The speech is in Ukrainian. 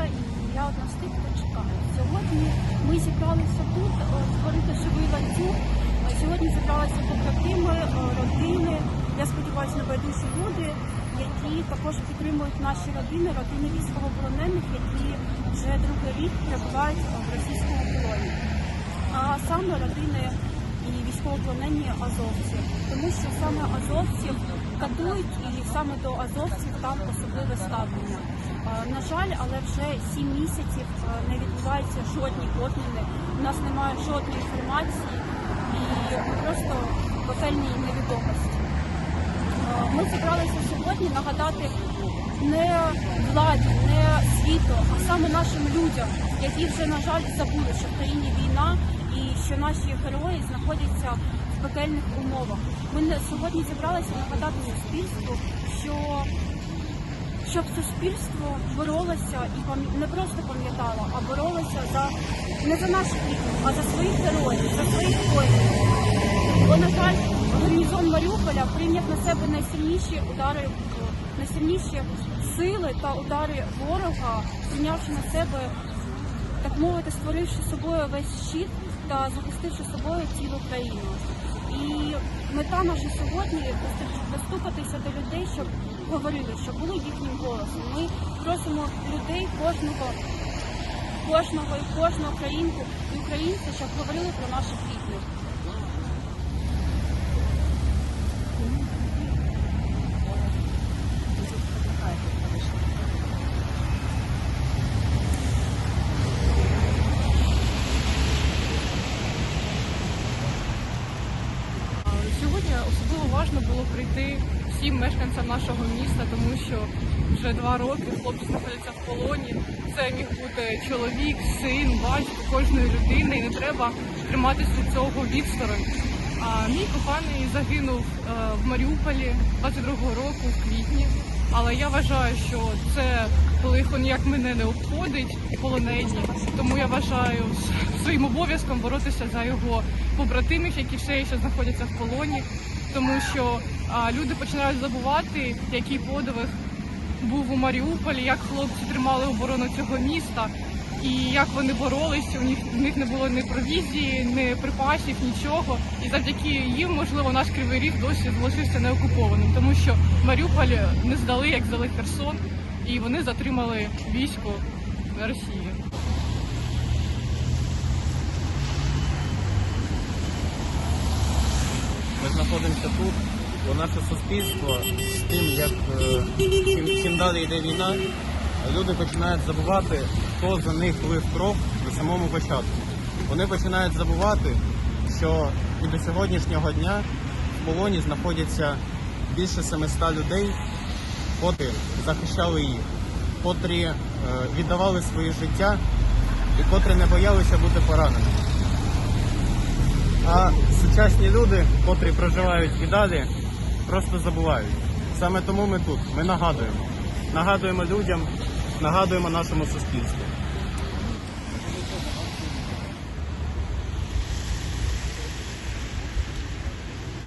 і я одна з тих, хто чекає. Сьогодні ми зібралися тут е, створити живий ланцюг. Е, Сьогодні зібралися побратими, е, родини. Я сподіваюся, небайдужі люди, які також підтримують наші родини, родини військовополонених, які вже другий рік перебувають в російському полоні. А саме родини і військовополонені азовці, тому що саме азовців катують, і саме до азовців там особливе ставлення. На жаль, але вже сім місяців не відбуваються жодні обміни. У нас немає жодної інформації і просто в невідомості. Ми зібралися сьогодні нагадати не владі, не світу, а саме нашим людям, які вже на жаль забули, що в країні війна і що наші герої знаходяться в пекельних умовах. Ми сьогодні зібралися нагадати суспільству, що щоб суспільство боролося і не просто пам'ятало, а боролося за не за наших рідних, а за своїх героїв, за своїх воїнів. Бо, на жаль, гарнізон Маріуполя прийняв на себе найсильніші удари, найсильніші сили та удари ворога, прийнявши на себе, так мовити, створивши собою весь щит та захистивши собою цілу країну. І мета наша сьогодні достукатися до людей, щоб говорили, щоб були їхнім голосом. Ми просимо людей кожного, кожного і кожного українку і українця, щоб говорили про наших рідних. Сьогодні важливо було прийти всім мешканцям нашого міста, тому що вже два роки хлопці знаходяться в полоні. Це міг бути чоловік, син, батько кожної людини, і не треба триматися від цього відсторонь. А мій коханий загинув е, в Маріуполі 22-го року в квітні. Але я вважаю, що це лихо ніяк мене не обходить полонені. Тому я вважаю своїм обов'язком боротися за його побратимів, які все ще знаходяться в полоні, тому що люди починають забувати, який подвиг був у Маріуполі, як хлопці тримали оборону цього міста. І як вони боролись, у них в них не було ні провізії, ні припасів, нічого. І завдяки їм, можливо, наш кривий ріг досі залишився неокупованим, тому що Маріуполь не здали, як здали Херсон, і вони затримали військо Росії. Ми знаходимося тут, бо наше суспільство з тим, як е, чим, чим далі йде війна, люди починають забувати, хто за них лив кров на самому початку. Вони починають забувати, що і до сьогоднішнього дня в полоні знаходяться більше 700 людей, котрі захищали їх, котрі е, віддавали своє життя і котрі не боялися бути пораненими. А сучасні люди, котрі проживають і далі, просто забувають. Саме тому ми тут. Ми нагадуємо. Нагадуємо людям, нагадуємо нашому суспільству.